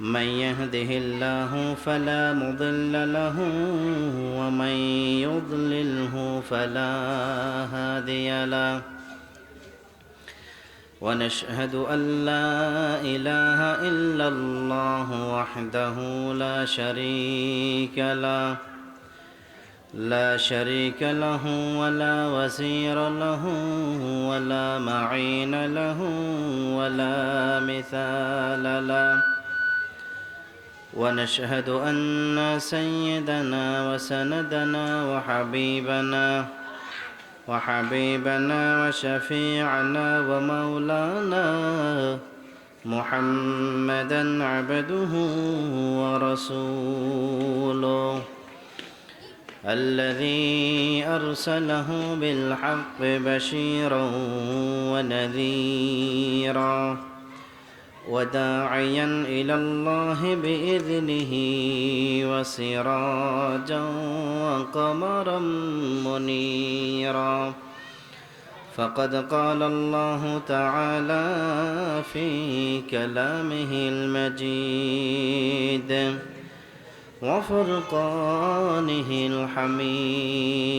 من يهده الله فلا مضل له ومن يضلله فلا هادي له. ونشهد أن لا إله إلا الله وحده لا شريك له. لا شريك له ولا وزير له ولا معين له ولا مثال له. ونشهد أن سيدنا وسندنا وحبيبنا وحبيبنا وشفيعنا ومولانا محمدا عبده ورسوله الذي أرسله بالحق بشيرا ونذيرا وداعيا إلى الله بإذنه وسراجا وقمرا منيرا. فقد قال الله تعالى في كلامه المجيد وفرقانه الحميد.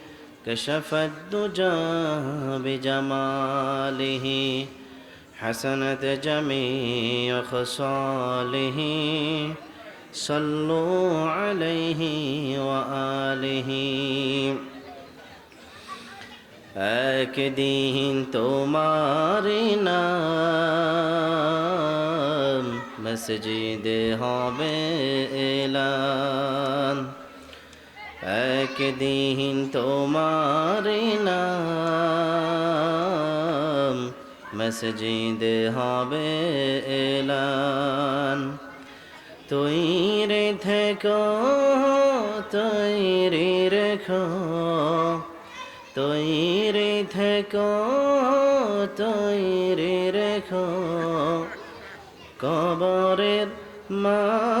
كشف الدجى بجماله حسنت جميع خصاله صلوا عليه وآله একদিন তোমার নাম মসজিদে হবে এলান একদিন তোমার নাম মসজিদে হবে এলান। তৈরি থেকো, তৈরি রেখো। তৈরি থেকো, তৈরি রেখো। কবরের মান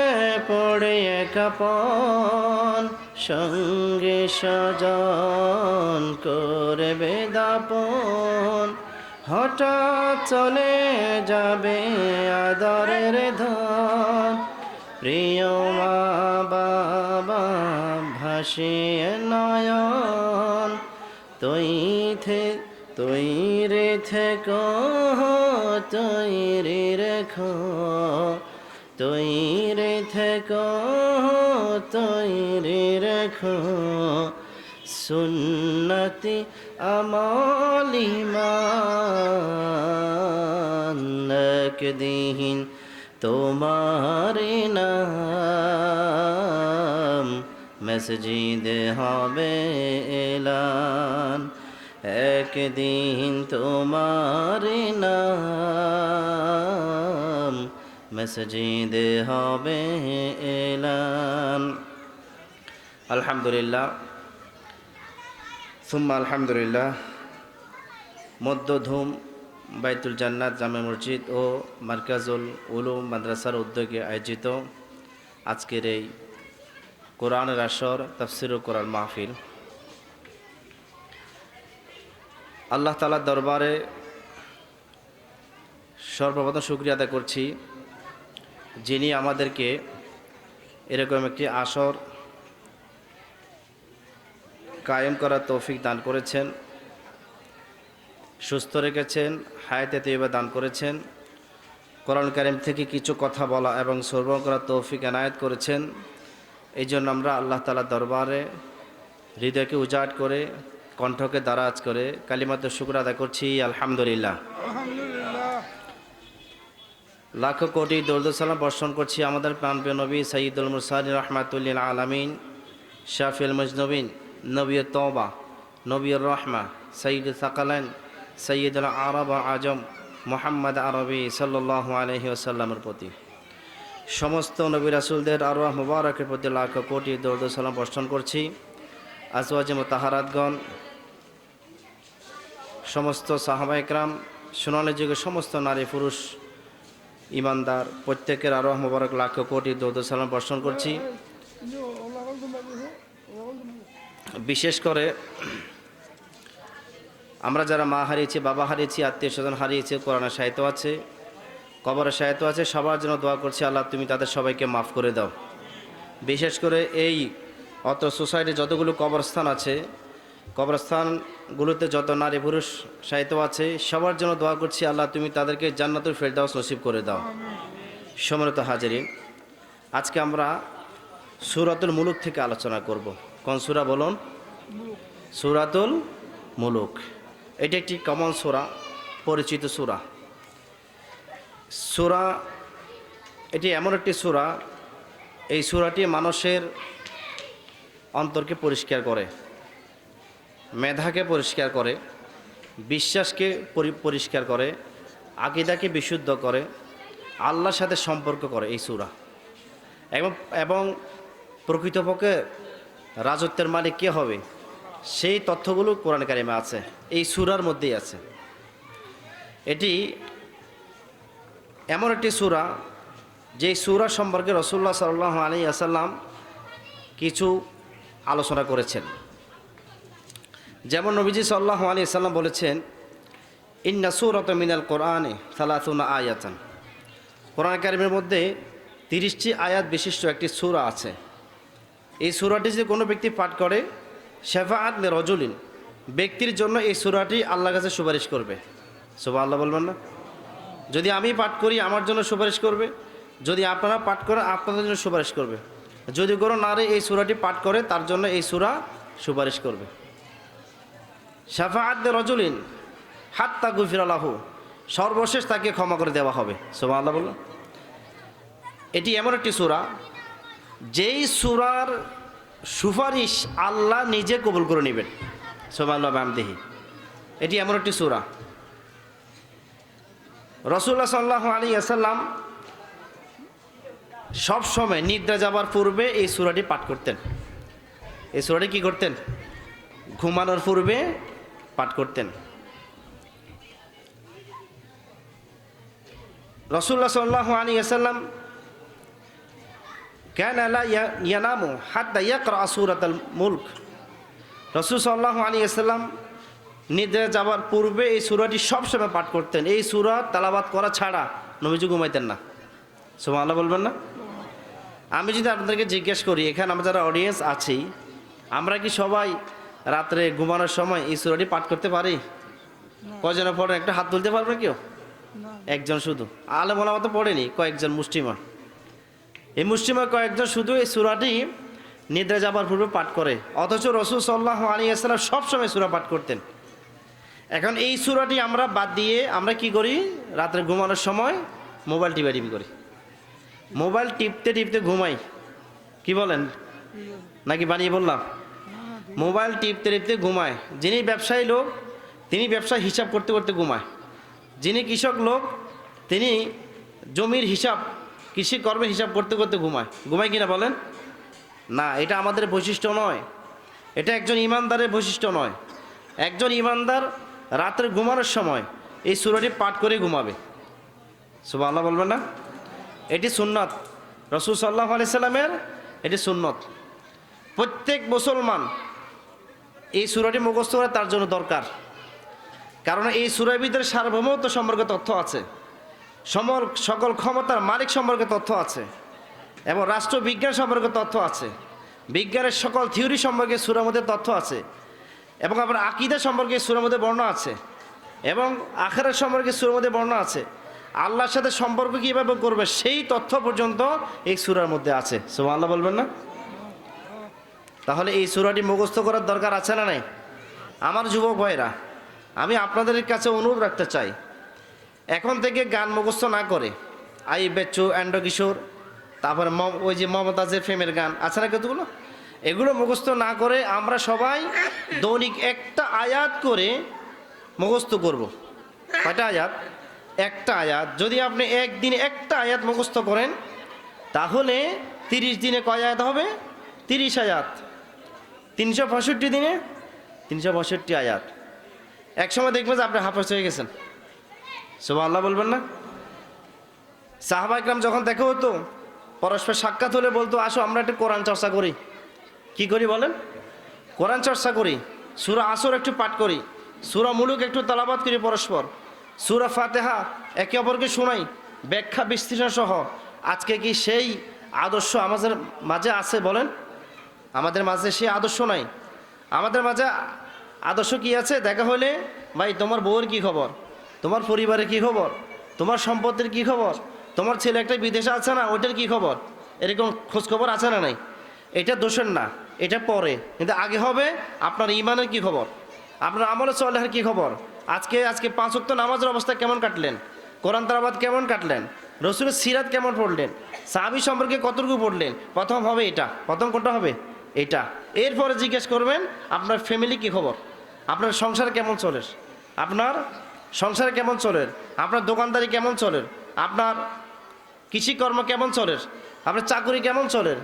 পড়ে কাপন, সঙ্গে সজন করবে দাপন। হঠাৎ চলে যাবে আদরের ধন। প্রিয় মা বাবা ভাসিয়ে নয়ন। তুই থে, তুই রে থেকো রেখো। তৈরি রেখো সুন্নতি আমলিমান একদিন তোমার নাম মসজিদ হবে এলান, একদিন তোমার নাম মসজিদ হবে এলান। আলহামদুলিল্লাহ, সুম্মা আলহামদুলিল্লাহ, মধ্যধুম বাইতুল জান্নাত জামে মসজিদ ও মার্কাজুল উলুম মাদ্রাসার উদ্যোগে আয়োজিত আজকের এই কোরআনের আসর তাফসির কোরআন মাহফিল। আল্লাহ তালার দরবারে সর্বপ্রথম শুক্রিয়া আদায় করছি যিনি আমাদেরকে এরকম একটি আসর কায়েম করার তৌফিক দান করেছেন সুস্থ রেখেছেন হায়াতে তৈবা দান করেছেন কোরআন কারিম থেকে কিছু কথা বলা এবং শ্রবণ করার তৌফিক এনায়ত করেছেন। এই জন্য আমরা আল্লাহ তালার দরবারে হৃদয়কে উজাট করে কণ্ঠকে দারাজ করে কালিমাতে শুক্র আদায় করছি আলহামদুলিল্লাহ। লাখো কোটি দৌলদুসালাম বর্ষণ করছি আমাদের প্রাণপ্রিয় নবী সঈদুল মুসাদ রহমাতুল্লিল আলমিন শাফিল মজনবিন। নবী তবা নবী রহমা সঈদ সাকালান সৈয়দুল আরব আজম, মোহাম্মদ আরবি সাল্লাহ আলহি আসাল্লামের প্রতি। সমস্ত নবী রাসুলদের আরও মুবারকের প্রতি লাখ কোটি দৌদ সালাম বর্ষণ করছি। আজওয়াজম তাহারাতগণ সমস্ত সাহাবা একরাম, সোনালী যুগের সমস্ত নারী পুরুষ, ইমানদার, প্রত্যেকের আরও মুবারক লাখ কোটি দৌদ সালাম বর্ষণ করছি। বিশেষ করে আমরা যারা মা হারিয়েছি, বাবা হারিয়েছি, আত্মীয় স্বজন হারিয়েছি কোরআনের সাহিত্য আছে কবরের সাহিত্য আছে, সবার জন্য দোয়া করছি, আল্লাহ তুমি তাদের সবাইকে মাফ করে দাও। বিশেষ করে এই অত সোসাইটি যতগুলো কবরস্থান আছে, কবরস্থানগুলোতে যত নারী পুরুষ সাহিত্য আছে, সবার জন্য দোয়া করছি, আল্লাহ তুমি তাদেরকে জান্নাতুল ফেরদাউস নসিব করে দাও। সমরত হাজারি আজকে আমরা সুরাতুল মুলুক থেকে আলোচনা করব। কোন সুরা বলুন? সুরাতুল মুলুক। এটি একটি কমন সুরা, পরিচিত সুরা। সুরা, এটি এমন একটি সুরা, এই সুরাটি মানুষের অন্তরকে পরিষ্কার করে, মেধাকে পরিষ্কার করে, বিশ্বাসকে পরি- পরিষ্কার করে, আকিদাকে বিশুদ্ধ করে, আল্লাহর সাথে সম্পর্ক করে এই সুরা। এবং এবং প্রকৃতপক্ষে রাজত্বের মালিক কে হবে? সেই তথ্যগুলো কোরআন কারিমে আছে। এই সুরার মধ্যেই আছে। এটি এমন একটি সুরা যে সুরা সম্পর্কে রসুল্লাহ সাল্লাহ আলী আসাল্লাম কিছু আলোচনা করেছেন। যেমন নবীজি সাল্লাহ আলী আসাল্লাম বলেছেন, ইন্না সুরত মিনাল কোরআনে সালাতুনা আয়াতান। কোরআন কারিমের মধ্যে তিরিশটি আয়াত বিশিষ্ট একটি সুরা আছে। এই সুরাটি যদি কোনো ব্যক্তি পাঠ করে, শেফাআত রজুলিন, ব্যক্তির জন্য এই সুরাটি আল্লাহর কাছে সুপারিশ করবে। সুবা আল্লাহ বলবেন না? যদি আমি পাঠ করি, আমার জন্য সুপারিশ করবে? যদি আপনারা পাঠ করেন, আপনাদের জন্য সুপারিশ করবে। যদি কোনো নারী এই সুরাটি পাঠ করে, তার জন্য এই সুরা সুপারিশ করবে। শাফাআত রজুলিন, হাত্তা গুফির আল্লাহ সর্বশেষ তাকে ক্ষমা করে দেওয়া হবে। সোমা আল্লাহ বলল এটি এমন একটি সুরা যেই সুরার সুপারিশ আল্লাহ নিজে কবুল করে নেবেন। সোমা আল্লাহ বামদেহি। এটি এমন একটি সুরা। রসুল্লাহ সাল্লাহ আলী আসাল্লাম সব সময় নিদ্রা যাবার পূর্বে এই সুরাটি পাঠ করতেন। এই সুরাটি কি করতেন? ঘুমানোর পূর্বে পাঠ করতেন। রসুল্লাহ সাল্লাহ আলী আসাল্লাম কেন আলা ইয়ানামু হাত্তা ইয়াকরা সুরাতাল মুলক রসুল সাল্লাহ আলী আসাল্লাম নিদ্রা যাওয়ার পূর্বে এই সুরাটি সবসময় পাঠ করতেন। এই সুরা তালাবাদ করা ছাড়া নবীজি ঘুমাইতেন না। সোমা আল্লাহ বলবেন না? আমি যদি আপনাদেরকে জিজ্ঞেস করি এখানে আমরা যারা অডিয়েন্স আছি আমরা কি সবাই রাত্রে ঘুমানোর সময় এই সুরাটি পাঠ করতে পারি? কজনের পরে একটা হাত তুলতে পারবে কেউ? একজন শুধু। আলে বলা তো পড়েনি কয়েকজন মুষ্টিমা এই মুষ্টিমা কয়েকজন শুধু এই সুরাটি নিদ্রা যাবার পূর্বে পাঠ করে। অথচ রসুল সাল্লাহ আলী আসসালাম সবসময় সুরা পাঠ করতেন। এখন এই সুরাটি আমরা বাদ দিয়ে আমরা কি করি? রাত্রে ঘুমানোর সময় মোবাইল টিপা টিপি করি। মোবাইল টিপতে টিপতে ঘুমাই। কি বলেন? নাকি বানিয়ে বললাম? মোবাইল টিপতে টিপতে ঘুমায়। যিনি ব্যবসায়ী লোক, তিনি ব্যবসা হিসাব করতে করতে ঘুমায়। যিনি কৃষক লোক, তিনি জমির হিসাব কৃষি কর্মের হিসাব করতে করতে ঘুমায়। ঘুমায় কিনা বলেন? না, এটা আমাদের বৈশিষ্ট্য নয়। এটা একজন ইমানদারের বৈশিষ্ট্য নয়। একজন ইমানদার রাত্রে ঘুমানোর সময় এই সুরাটি পাঠ করে ঘুমাবে। সুবাহ আল্লাহ বলবেন না? এটি সুন্নত। রসুল সাল্লাহ আলি সাল্লামের এটি সুন্নত। প্রত্যেক মুসলমান এই সুরাটি মুখস্থ করা তার জন্য দরকার। কারণ এই সুরার ভিতরে সার্বভৌমত্ব সম্পর্কে তথ্য আছে। সমর সকল ক্ষমতার মালিক সম্পর্কে তথ্য আছে, এবং রাষ্ট্রবিজ্ঞান সম্পর্কে তথ্য আছে, বিজ্ঞানের সকল থিওরি সম্পর্কে সুরার মধ্যে তথ্য আছে, এবং আবার আকিদা সম্পর্কে সুরার মধ্যে বর্ণনা আছে, এবং আখেরার সম্পর্কে সুরার মধ্যে বর্ণনা আছে। আল্লাহর সাথে সম্পর্ক কীভাবে করবে সেই তথ্য পর্যন্ত এই সুরার মধ্যে আছে। সো আল্লাহ বলবেন না? তাহলে এই সুরাটি মুখস্থ করার দরকার আছে না নাই? আমার যুবক ভাইরা, আমি আপনাদের কাছে অনুরোধ রাখতে চাই। এখন থেকে গান মুখস্থ না করে। আই বেচু অ্যান্ড কিশোর, তারপরে ওই যে মমতাজের ফেমের গান, আছে না কতগুলো? এগুলো মুখস্থ না করে আমরা সবাই দৈনিক একটা আয়াত করে মুখস্থ করব। কয়টা আয়াত? একটা আয়াত। যদি আপনি একদিনে একটা আয়াত মুখস্থ করেন, তাহলে তিরিশ দিনে কয় আয়াত হবে? তিরিশ আয়াত। তিনশো পঁয়ষট্টি দিনে তিনশো পঁয়ষট্টি আয়াত। এক সময় দেখবেন যে আপনি হাফেজ হয়ে গেছেন। সুবাহ আল্লাহ বলবেন না? সাহাবা ইকরাম যখন দেখা হতো, পরস্পর সাক্ষাৎ হলে বলতো, আসো, আমরা একটু কোরআন চর্চা করি। কি করি বলেন? কোরআন চর্চা করি, সুরা আসর একটু পাঠ করি, সুরা মুলুক একটু তালাবাদ করি পরস্পর, সুরা ফাতেহা একে অপরকে শোনাই, ব্যাখ্যা বিশ্লেষণ সহ। আজকে কি সেই আদর্শ আমাদের মাঝে আছে বলেন? আমাদের মাঝে সেই আদর্শ নাই। আমাদের মাঝে আদর্শ কি আছে? দেখা হলে, ভাই, তোমার বউয়ের কি খবর? তোমার পরিবারের কি খবর? তোমার সম্পত্তির কি খবর? তোমার ছেলে একটা বিদেশে আছে না, ওইটার কি খবর? এরকম খোঁজখবর আছে না নাই? এটা দোষের না, এটা পরে। কিন্তু আগে হবে, আপনার ইমানের কি খবর? আপনার আমলে চলের কি খবর? আজকে আজকে পাঁচ অক্ট নামাজের অবস্থা কেমন কাটলেন? কোরআন তারাবাদ কেমন কাটলেন? রসুলের সিরাত কেমন পড়লেন? সাহাবি সম্পর্কে কতটুকু পড়লেন? প্রথম হবে এটা। প্রথম কোনটা হবে? এটা। এরপরে জিজ্ঞেস করবেন, আপনার ফ্যামিলি কি খবর? আপনার সংসার কেমন চলে? আপনার সংসার কেমন চলে আপনার দোকানদারি কেমন চলে আপনার কৃষিকর্ম কেমন চলে আপনার চাকুরি কেমন চলে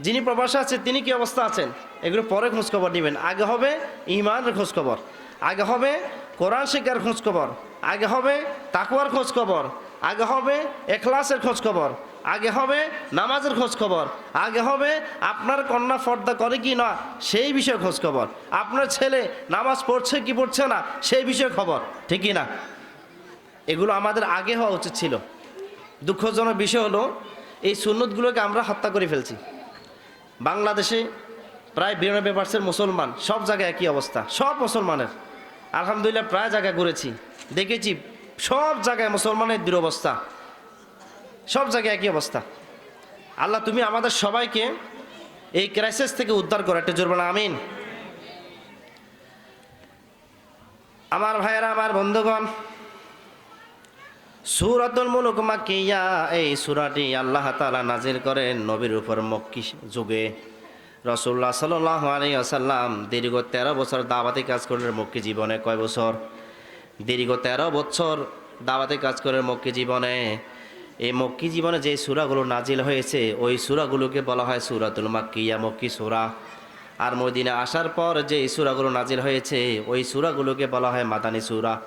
যিনি প্রবাসে আছে, তিনি কি অবস্থা আছেন? এগুলো পরে খোঁজখবর নেবেন। আগে হবে ইমানের খোঁজখবর। আগে হবে কোরআন শিকার খোঁজখবর। আগে হবে তাকুয়ার খোঁজখবর। আগে হবে এখলাসের খোঁজখবর। আগে হবে নামাজের খোঁজখবর আগে হবে আপনার কন্যা ফর্দা করে কি না, সেই বিষয়ে খোঁজখবর আপনার ছেলে নামাজ পড়ছে কি পড়ছে না, সেই বিষয়ে খবর, ঠিকই না? এগুলো আমাদের আগে হওয়া উচিত ছিল। দুঃখজনক বিষয় হলো, এই সুন্নতগুলোকে আমরা হত্যা করে ফেলছি। বাংলাদেশে প্রায় বিরানব্বই পার্সেন্ট মুসলমান, সব জায়গায় একই অবস্থা, সব মুসলমানের। আলহামদুলিল্লাহ প্রায় জায়গায় ঘুরেছি, দেখেছি, সব জায়গায় মুসলমানের দুরবস্থা সব জায়গায় একই অবস্থা। আল্লাহ, তুমি আমাদের সবাইকে এই ক্রাইসিস থেকে উদ্ধার করো। একটা জোর বলা আমিন। আমার ভাইয়েরা, আমার বন্ধুগণ, সুরাতুল মুলুক মাকিয়া, এই সুরাটি আল্লাহ তাআলা নাজির করেন নবীর উপর মক্কি যুগে। রসুল্লাহ সাল্লাহ আলী আসাল্লাম দীর্ঘ তেরো বছর দাওয়াতি কাজ করলেন মক্কি জীবনে কয় বছর? দীর্ঘ তেরো বছর দাওয়াতি কাজ করে মক্কি জীবনে এই মক্কি জীবনে যে সুরাগুলো নাজিল হয়েছে, ওই সুরাগুলোকে বলা হয় সুরাতুল মাক্কিয়া, মক্কি সুরা। আর মদিনে আসার পর যে সুরাগুলো নাজিল হয়েছে, ওই সুরাগুলোকে বলা হয় মাদানী সুরা।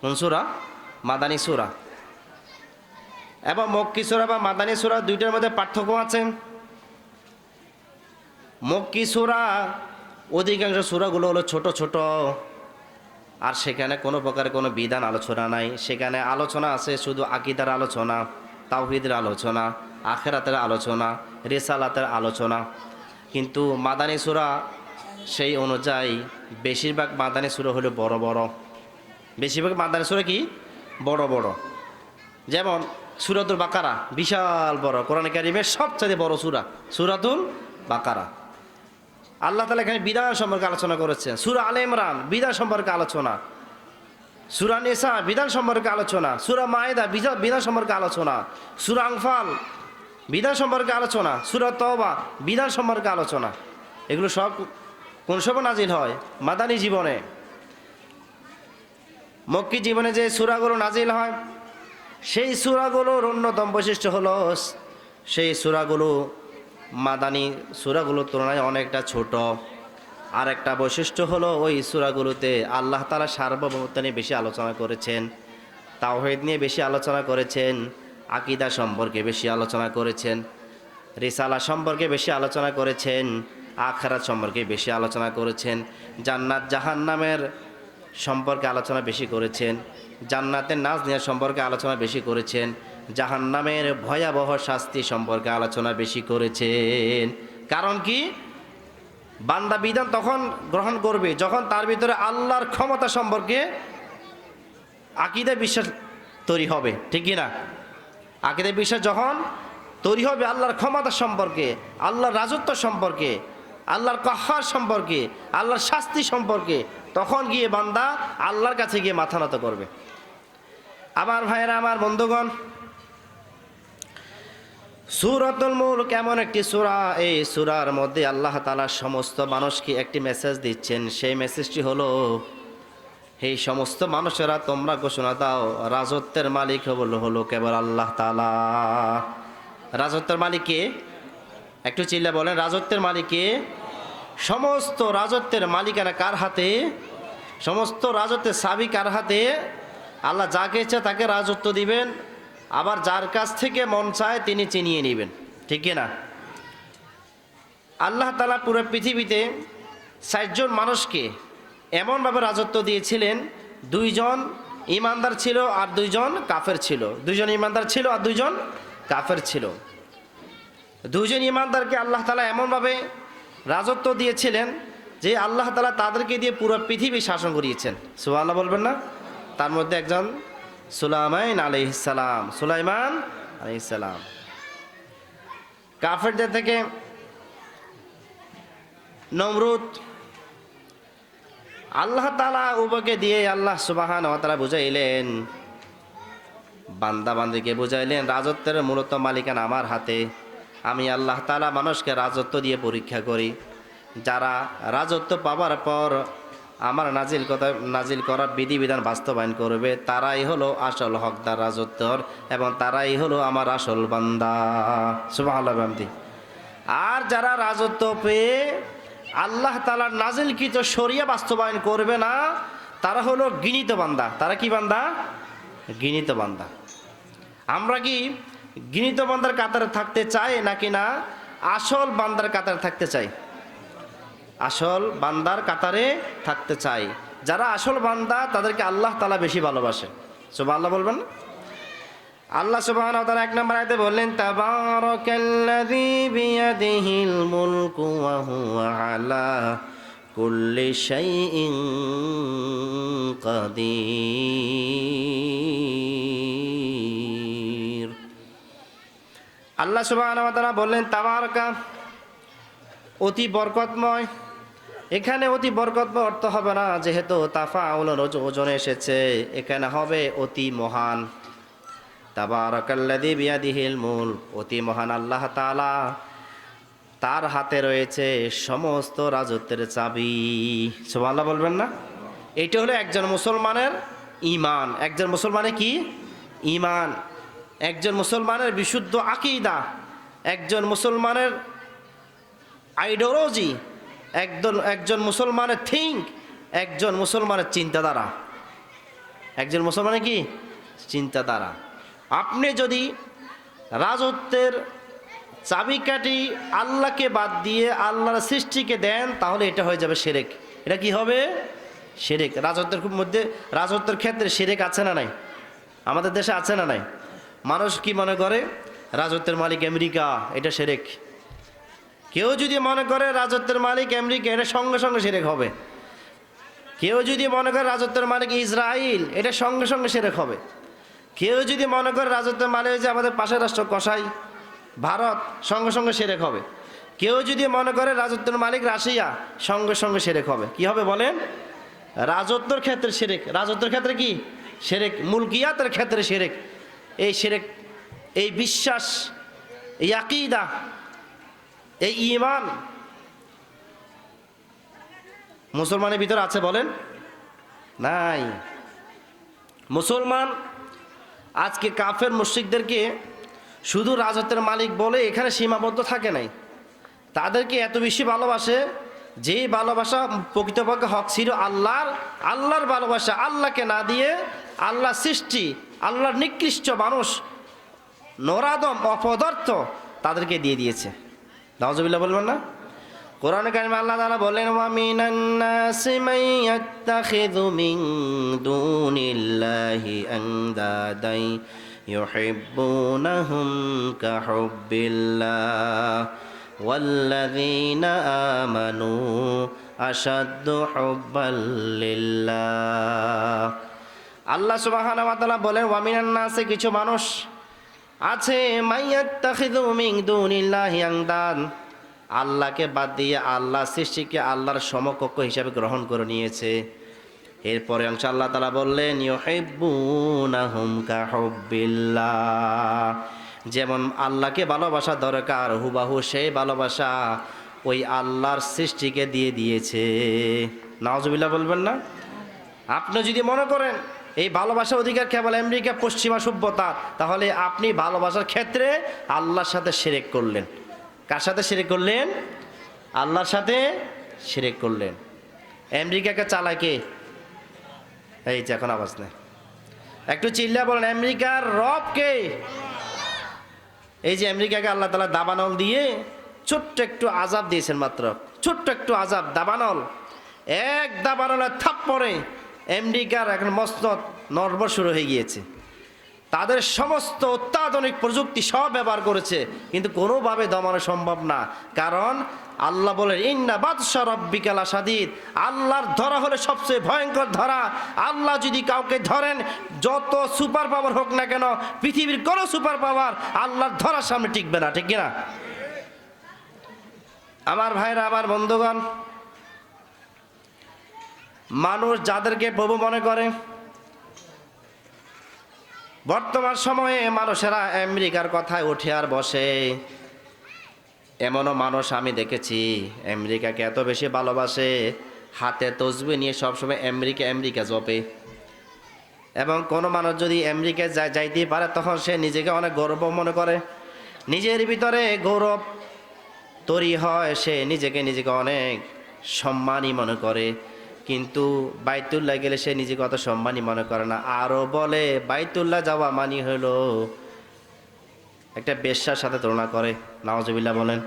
কোন সুরা? মাদানী সুরা। এবং মক্কি সুরা বা মাদানী সুরা দুইটার মধ্যে পার্থক্য আছে। মক্কি সুরা অধিকাংশ সুরাগুলো হলো ছোট ছোট। আর সেখানে কোনো প্রকার কোনো বিধান আলোচনা নাই। সেখানে আলোচনা আছে শুধু আকিদার আলোচনা, তাওহিদের আলোচনা, আখেরাতের আলোচনা, রেসালাতের আলোচনা। কিন্তু মাদানী সুরা সেই অনুযায়ী বেশিরভাগ মাদানী সুরা হলো বড় বড়। বেশিরভাগ মাদানী সুরা কি? বড় বড়। যেমন সুরাতুল বাকারা, বিশাল বড়। কোরআন কারিমের সবচেয়ে বড় সুরা সুরাতুল বাকারা। আল্লাহ তালা এখানে বিধান সম্পর্কে আলোচনা করেছেন সুরা আলে ইমরান বিধান সম্পর্কে আলোচনা। সুরা নেশা বিধান সম্পর্কে আলোচনা। সুরা মায়েদা বিধা- বিধান সম্পর্কে আলোচনা। সুরা আংফাল বিধান সম্পর্কে আলোচনা। সুরা তওবা বিধান সম্পর্কে আলোচনা। এগুলো সব কোন সব নাজিল হয়? মাদানী জীবনে। মক্কি জীবনে যে সুরাগুলো নাজিল হয়, সেই সুরাগুলোর অন্যতম বৈশিষ্ট্য হলো, সেই সুরাগুলো মাদানী সুরাগুলোর তুলনায় অনেকটা ছোট। আর একটা বৈশিষ্ট্য হলো ওই সুরাগুলোতে আল্লাহ তালা সার্বভৌমত্ব নিয়ে বেশি আলোচনা করেছেন, তাওহিদ নিয়ে বেশি আলোচনা করেছেন, আকিদা সম্পর্কে বেশি আলোচনা করেছেন, রিসালা সম্পর্কে বেশি আলোচনা করেছেন, আখরাত সম্পর্কে বেশি আলোচনা করেছেন, জান্নাত জাহান্নামের সম্পর্কে আলোচনা বেশি করেছেন, জান্নাতের নাচ নেওয়ার সম্পর্কে আলোচনা বেশি করেছেন জাহান্নামের ভয়াবহ শাস্তি সম্পর্কে আলোচনা বেশি করেছেন। কারণ কি? বান্দা বিধান তখন গ্রহণ করবে যখন তার ভিতরে আল্লাহর ক্ষমতা সম্পর্কে আকিদা বিশ্বাস তৈরি হবে, ঠিক না? আকিদা বিশ্বাস যখন তৈরি হবে আল্লাহর ক্ষমতা সম্পর্কে, আল্লাহর রাজত্ব সম্পর্কে, আল্লাহর কাহার সম্পর্কে, আল্লাহর শাস্তি সম্পর্কে, তখন গিয়ে বান্দা আল্লাহর কাছে গিয়ে মাথা নত করবে। আমার ভাইয়েরা, আমার বন্ধুগণ সুরাতুল মুলক এমন একটি সূরা। এই সূরার মধ্যে আল্লাহ তাআলা সমস্ত মানুষকে একটি মেসেজ দিচ্ছেন। সেই মেসেজটি হলো এই সমস্ত মানুষেরা, তোমরা ঘোষণা দাও, রাজত্বের মালিক হলো হলো কেবল আল্লাহ তালা রাজত্বের মালিককে, একটু চিল্লা বলেন, রাজত্বের মালিককে সমস্ত রাজত্বের মালিকানা কার হাতে? সমস্ত রাজত্বের সাবি কার হাতে? আল্লাহ যাকে ইচ্ছা তাকে রাজত্ব দিবেন। আবার যার কাছ থেকে মন চায় তিনি চিনিয়ে নেবেন, ঠিক না? আল্লাহ তালা পুরো পৃথিবীতে ষাটজন মানুষকে এমনভাবে রাজত্ব দিয়েছিলেন, দুইজন ইমানদার ছিল আর দুইজন কাফের ছিল। দুইজন ইমানদার ছিল আর দুইজন কাফের ছিল। দুইজন ইমানদারকে আল্লাহ তালা এমনভাবে রাজত্ব দিয়েছিলেন যে আল্লাহ তালা তাদেরকে দিয়ে পুরো পৃথিবী শাসন করিয়েছেন। সুবহানাল্লাহ বলবেন না? তার মধ্যে একজন সুলাইমান আলাইহিসসালাম সুলাইমান আলাইহিসসালাম কাফেরদের থেকে নমরুদ আল্লাহ তালা উবকে দিয়ে আল্লাহ সুবাহান তালা বুঝাইলেন বান্দা বান্দিকে বুঝাইলেন, রাজত্বের মূলত মালিকানা আমার হাতে। আমি আল্লাহ তালা মানুষকে রাজত্ব দিয়ে পরীক্ষা করি। যারা রাজত্ব পাওয়ার পর আমার নাজিল কথা নাজিল করার বিধিবিধান বাস্তবায়ন করবে, তারাই হলো আসল হকদার রাজত্বর এবং তারাই হলো আমার আসল বান্দা। সুবাহ আর যারা রাজত্ব পেয়ে আল্লাহ তালার নাজিলকৃত শরিয়া বাস্তবায়ন করবে না, তারা হলো গিনিত বান্দা। তারা কি বান্দা? গিনিত বান্দা। আমরা কি গিনিত বান্দার কাতারে থাকতে চাই নাকি না? আসল বান্দার কাতারে থাকতে চাই। আসল বান্দার কাতারে থাকতে চাই। যারা আসল বান্দা, তাদেরকে আল্লাহ তালা বেশি ভালোবাসে। সব আল্লাহ বলবেন আল্লাহ ওয়া তাআলা এক নম্বর আয়তে বললেন আল্লাহ সুবহানাহু ওয়া তাআলা বললেন, তাবারাকা অতি বরকতময়। এখানে অতি বরকতময় অর্থ হবে না, যেহেতু তাফা ওজন এসেছে। এখানে হবে অতি মহান। মুল অতি মহান আল্লাহ তাআলা। তার হাতে রয়েছে সমস্ত রাজত্বের চাবি। সুবহানাল্লাহ বলবেন না? এটা হলো একজন মুসলমানের ঈমান। একজন মুসলমানের কি? ঈমান। একজন মুসলমানের বিশুদ্ধ আকিদা। একজন মুসলমানের আইডিওলজি একজন একজন মুসলমানের থিঙ্ক, একজন মুসলমানের চিন্তাধারা। একজন মুসলমানের কি? চিন্তাধারা। আপনি যদি রাজত্বের চাবিকাঠি আল্লাহকে বাদ দিয়ে আল্লাহর সৃষ্টিকে দেন, তাহলে এটা হয়ে যাবে সেরেক। এটা কি হবে? সেরেক। রাজত্বের মধ্যে, রাজত্বের ক্ষেত্রে সেরেক আছে না নাই? আমাদের দেশে আছে না নাই? মানুষ কি মনে করে? রাজত্বের মালিক আমেরিকা, এটা সেরেক। কেউ যদি মনে করে রাজত্বের মালিক আমেরিকা এটা সঙ্গে সঙ্গে সেরেক হবে। কেউ যদি মনে করে রাজত্বের মালিক ইসরায়েল এটা সঙ্গে সঙ্গে সেরেক হবে। কেউ যদি মনে করে রাজত্বের মালিক যে আমাদের পাশের রাষ্ট্র কষাই ভারত, সঙ্গে সঙ্গে সেরেক হবে। কেউ যদি মনে করে রাজত্বের মালিক রাশিয়া, সঙ্গে সঙ্গে সেরেক হবে। কি হবে বলেন? রাজত্বর ক্ষেত্রে সেরেক। রাজত্বের ক্ষেত্রে কি? সেরেক। মুলকিয়াতের ক্ষেত্রে সেরেক। এই সেরেক, এই বিশ্বাস, এই আকিদা এই ইমান মুসলমানের ভিতরে আছে বলেন? নাই। মুসলমান আজকে কাফের মুশ্রিকদেরকে শুধু রাজত্বের মালিক বলে এখানে সীমাবদ্ধ থাকে নাই। তাদেরকে এত বেশি ভালোবাসে যে ভালোবাসা প্রকৃতপক্ষে হক ছিল আল্লাহর আল্লাহর ভালোবাসা, আল্লাহকে না দিয়ে আল্লাহ সৃষ্টি, আল্লাহর নিকৃষ্ট মানুষ, নরাদম, অপদার্থ তাদেরকে দিয়ে দিয়েছে। নওয়াজবিল্লাহ বলবেন না কোরআন কারিম আল্লাহ তাআলা বলেন ওয়া মিনান নাসি মান ইয়াত্তাখিযু মিন দুনিল্লাহি আনদাদাই ইউহিব্বুনাহুম কাহুব্বিল্লাহ والذين آمنوا أشد حبا لله আল্লাহ সুবহানাহু ওয়া তাআলা বলেন ওয়া মিনান নাসি কিছু মানুষ আছে আল্লাহকে বাদ দিয়ে আল্লাহ সৃষ্টিকে আল্লাহর সমকক্ষ হিসাবে গ্রহণ করে নিয়েছে। এরপরে অংশ আল্লাহ তালা বললেন যেমন আল্লাহকে ভালোবাসা দরকার, হুবাহু সেই ভালোবাসা ওই আল্লাহর সৃষ্টিকে দিয়ে দিয়েছে। নওয়াজবিল্লাহ বলবেন না? আপনি যদি মনে করেন এই ভালোবাসার অধিকার কেবল আমেরিকা, পশ্চিমা সভ্যতা। তাহলে আপনি ভালোবাসার ক্ষেত্রে আল্লাহর সাথে সেরেক করলেন। কার সাথে সেরেক করলেন? আল্লাহর সাথে সেরেক করলেন। আমেরিকাকে চালায় কে? এই যে এখন আওয়াজ নেই। একটু চিল্লা বলেন, আমেরিকার রব কে? এই যে আমেরিকাকে আল্লাহ তালা দাবানল দিয়ে ছোট্ট একটু আজাব দিয়েছেন মাত্র। ছোট্ট একটু আজাব, দাবানল। এক দাবানলের থাপ পরে আমেরিকার এখন মসনদ নর্ব শুরু হয়ে গিয়েছে। তাদের সমস্ত অত্যাধুনিক প্রযুক্তি সব ব্যবহার করেছে, কিন্তু কোনোভাবে দমানো সম্ভব না। কারণ আল্লাহ বলেন, ইন্না বাদশা রব্বিকালা সাদিদ আল্লাহর ধরা হলে সবচেয়ে ভয়ঙ্কর ধরা। আল্লাহ যদি কাউকে ধরেন, যত সুপার পাওয়ার হোক না কেন, পৃথিবীর কোনো সুপার পাওয়ার আল্লাহর ধরার সামনে টিকবে না, ঠিক কিনা? আমার ভাইরা, আমার বন্ধুগণ মানুষ যাদেরকে প্রভু মনে করে, বর্তমান সময়ে মানুষেরা আমেরিকার কথায় উঠে আর বসে, এমনও মানুষ আমি দেখেছি, আমেরিকাকে এত বেশি ভালোবাসে, হাতে তসবি নিয়ে সবসময় আমেরিকা আমেরিকা জপে। এবং কোনো মানুষ যদি আমেরিকায় যা যাইতে পারে, তখন সে নিজেকে অনেক গৌরব মনে করে। নিজের ভিতরে গৌরব তৈরি হয়, সে নিজেকে নিজেকে অনেক সম্মানই মনে করে। কিন্তু বাইতুল্লাহ গেলে সে নিজেকে অত সম্মানই মনে করে না। আরও বলে, বাইতুল্লাহ যাওয়া মানি হলো একটা বেশ্যার সাথে তুলনা করে। নওয়াজবিল্লাহ বলেন,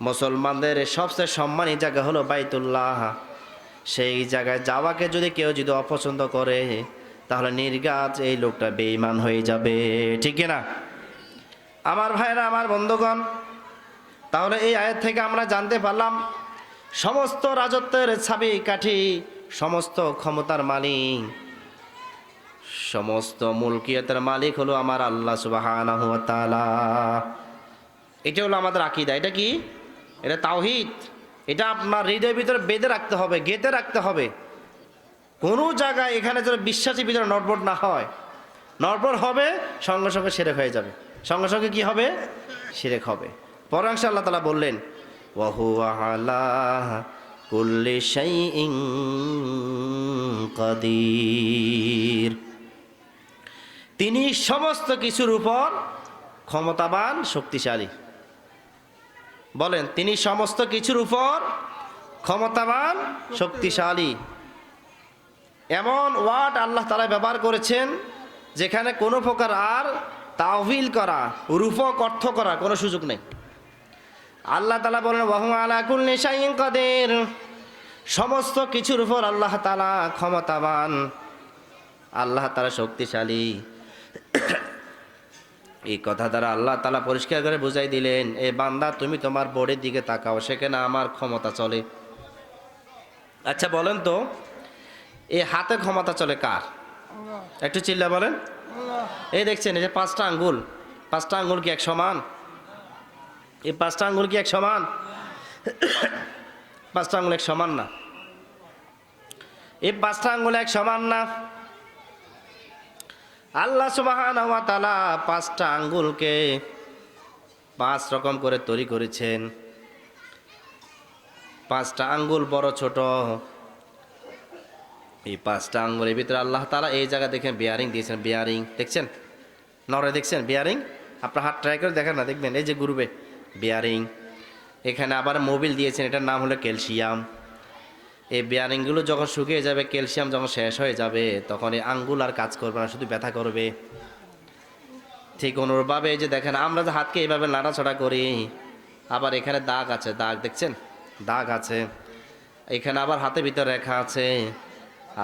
মুসলমানদের সবচেয়ে সম্মানী জায়গা হলো বাইতুল্লাহ। সেই জায়গায় যাওয়াকে যদি কেউ যদি অপছন্দ করে, তাহলে নির্গাত এই লোকটা বেঈমান হয়ে যাবে। ঠিক না? আমার ভাইরা আমার বন্ধুগণ, তাহলে এই আয়ের থেকে আমরা জানতে পারলাম সমস্ত রাজত্বের ছাবি কাঠি, সমস্ত ক্ষমতার মালিক। সমস্ত মুলকিয়তের মালিক হলো আমার আল্লাহ তাআলা। এটা হলো আমাদের আকিদা। এটা কি? এটা তাওহিদ। এটা আপনার হৃদয়ের ভিতরে বেঁধে রাখতে হবে, গেঁথে রাখতে হবে। কোনো জায়গায় এখানে যেন বিশ্বাসের ভিতরে নড়বড় না হয়। নড়বড় হবে, সঙ্গে সঙ্গে সেরেক হয়ে যাবে। সঙ্গে সঙ্গে কি হবে? সেরেক হবে। পরাংশ আল্লাহ তালা বললেন কাদির তিনি সমস্ত কিছুর উপর ক্ষমতাবান, শক্তিশালী। বলেন, তিনি সমস্ত কিছুর উপর ক্ষমতাবান, শক্তিশালী। এমন ওয়ার্ড আল্লাহ তালা ব্যবহার করেছেন, যেখানে কোনো প্রকার আর তাহবিল করা, রূপক অর্থ করা কোনো সুযোগ নেই। আল্লাহ তালা বলেন ওয়াহু কাদের। সমস্ত কিছুর উপর আল্লাহ তালা ক্ষমতাবান। আল্লাহ তালা শক্তিশালী। এই কথা দ্বারা আল্লাহ তালা পরিষ্কার করে বুঝাই দিলেন এ বান্দা তুমি তোমার বোর্ডের দিকে তাকাও সেখানে আমার ক্ষমতা চলে। আচ্ছা বলেন তো এই হাতে ক্ষমতা চলে কার? একটু চিল্লা বলেন। এই দেখছেন এই যে পাঁচটা আঙ্গুল পাঁচটা আঙ্গুল কি এক সমান? এই পাঁচটা আঙ্গুল কি এক সমান? পাঁচটা আঙ্গুল এক সমান না। এই পাঁচটা আঙ্গুল এক সমান না। আল্লাহ সুবাহান পাঁচটা আঙ্গুলকে পাঁচ রকম করে তৈরি করেছেন। পাঁচটা আঙ্গুল বড় ছোট। এই পাঁচটা আঙ্গুলের ভিতরে আল্লাহ তালা এই জায়গা দেখেন বিয়ারিং দিয়েছেন বিয়ারিং দেখছেন? নরে দেখছেন? বিয়ারিং আপনার হাত ট্রাই করে দেখেন না, দেখবেন? এই যে গ্রুপে বিয়ারিং এখানে আবার মোবিল দিয়েছেন, এটার নাম হলো ক্যালসিয়াম। এই বিয়ারিংগুলো যখন শুকিয়ে যাবে, ক্যালসিয়াম যখন শেষ হয়ে যাবে, তখন এই আঙ্গুল আর কাজ করবে না, শুধু ব্যথা করবে। ঠিক অনুরূপভাবে যে দেখেন, আমরা যে হাতকে এইভাবে নাড়াছড়া করি, আবার এখানে দাগ আছে, দাগ দেখছেন? দাগ আছে। এখানে আবার হাতের ভিতরে রেখা আছে।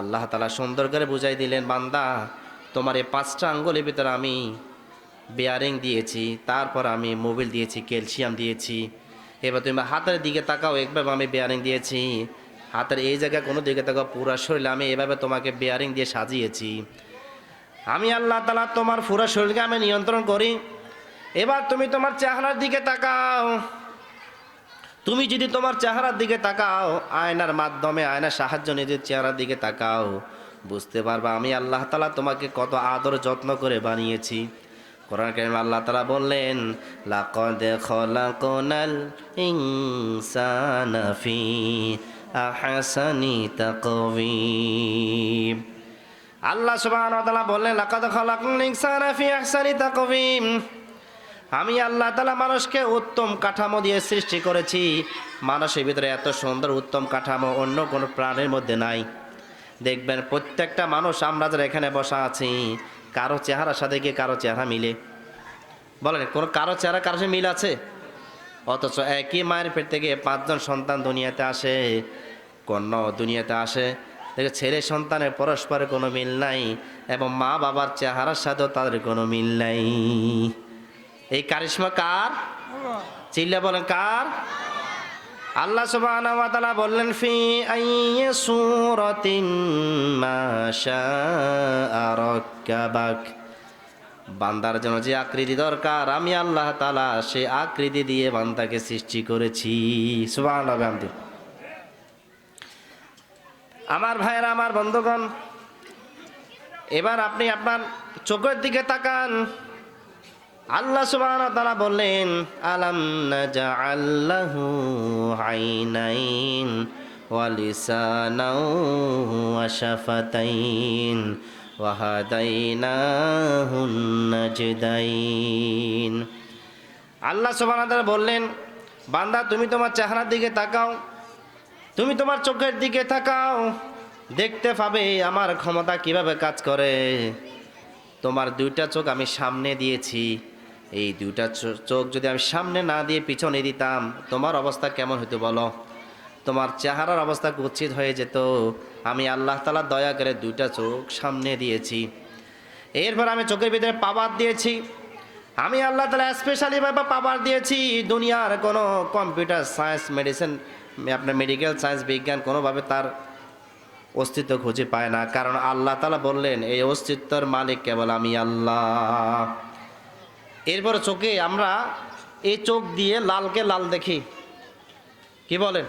আল্লাহ তালা সুন্দর করে বুঝাই দিলেন, বান্দা, তোমার এই পাঁচটা আঙ্গুলের ভিতরে আমি বেয়ারিং দিয়েছি, তারপর আমি মোবিল দিয়েছি, ক্যালসিয়াম দিয়েছি। এবার তুমি হাতের দিকে তাকাও একভাবে আমি বেয়ারিং দিয়েছি। হাতের এই জায়গায় কোনো দিকে তাকাও, পুরা শরীরে আমি এভাবে তোমাকে বেয়ারিং দিয়ে সাজিয়েছি। আমি আল্লাহ তালা তোমার পুরা শরীরকে আমি নিয়ন্ত্রণ করি। এবার তুমি তোমার চেহারার দিকে তাকাও। তুমি যদি তোমার চেহারার দিকে তাকাও, আয়নার মাধ্যমে আয়নার সাহায্য নিজের চেহারার দিকে তাকাও, বুঝতে পারবা আমি আল্লাহ তালা তোমাকে কত আদর যত্ন করে বানিয়েছি। কোরআন কারিমে আল্লাহ তালা বললেন, লাকদ খলাকনাল ইনসানা ফি আল্লাহ সুবহানাহু ওয়া তাআলা বললেন, লাকাদ খালাকনাল ইনসানা আহসানি আমি আল্লাহ তালা মানুষকে উত্তম কাঠামো দিয়ে সৃষ্টি করেছি। মানুষের ভিতরে এত সুন্দর উত্তম কাঠামো অন্য কোনো প্রাণের মধ্যে নাই। দেখবেন প্রত্যেকটা মানুষ আমরা যারা এখানে বসা আছি কারও চেহারার সাথে গিয়ে কারও চেহারা মিলে। বলেন, কোনো কারও চেহারা কারও সাথে মিল আছে? অথচ একই মায়ের পেট থেকে পাঁচজন সন্তান দুনিয়াতে আসে কন্যা দুনিয়াতে আসে। দেখে ছেলে সন্তানের পরস্পরের কোনো মিল নাই, এবং মা বাবার চেহারার সাথেও তাদের কোনো মিল নাই। এই কারিশ্মা কার? চিল্লা বলেন, কার? আল্লাহ সুবহানাহু ওয়া তাআলা বললেন, ফি আইয়ি সূরাতিন মা রাক্কাবাক। বান্দার জন্য যে আকৃতি দরকার, আমি আল্লাহ তালা সে আকৃতি দিয়ে বান্দাকে সৃষ্টি করেছি। বিহামদি। আমার ভাইয়েরা, আমার বন্ধুগণ, এবার আপনি আপনার চোখের দিকে তাকান। আল্লাহ ওয়া তাআলা বললেন, আলাম আইনাইন ওয়া লিসানাও নাজদাইন আল্লাহ সুবহানাহু বললেন, বান্দা, তুমি তোমার চেহারার দিকে তাকাও, তুমি তোমার চোখের দিকে তাকাও, দেখতে পাবে আমার ক্ষমতা কীভাবে কাজ করে। তোমার দুইটা চোখ আমি সামনে দিয়েছি, এই দুইটা চোখ যদি আমি সামনে না দিয়ে পিছনে দিতাম, তোমার অবস্থা কেমন হতো বলো? তোমার চেহারার অবস্থা কুচ্ছিত হয়ে যেত। আমি আল্লাহ তালা দয়া করে দুইটা চোখ সামনে দিয়েছি। এরপর আমি চোখের ভিতরে পাওয়ার দিয়েছি। আমি আল্লাহ তালা স্পেশালিভাবে পাওয়ার দিয়েছি। দুনিয়ার কোনো কম্পিউটার সায়েন্স মেডিসিন আপনার মেডিকেল সায়েন্স বিজ্ঞান কোনোভাবে তার অস্তিত্ব খুঁজে পায় না। কারণ আল্লাহ তালা বললেন, এই অস্তিত্বর মালিক কেবল আমি আল্লাহ। এরপরে চোখে আমরা এই চোখ দিয়ে লালকে লাল দেখি। কি বলেন?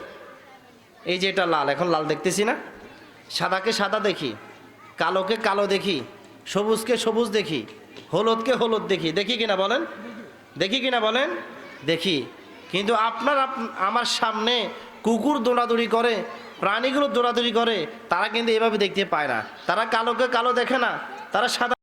এই যে এটা লাল, এখন লাল দেখতেছি না? সাদাকে সাদা দেখি, কালোকে কালো দেখি, সবুজকে সবুজ দেখি, হলুদকে হলুদ দেখি। দেখি কিনা বলেন? দেখি কিনা বলেন? দেখি। কিন্তু আপনার আপ- আমার সামনে কুকুর দৌড়াদৌড়ি করে, প্রাণীগুলো দৌড়াদৌড়ি করে, তারা কিন্তু এভাবে দেখতে পায় না। তারা কালোকে কালো দেখে না, তারা সাদা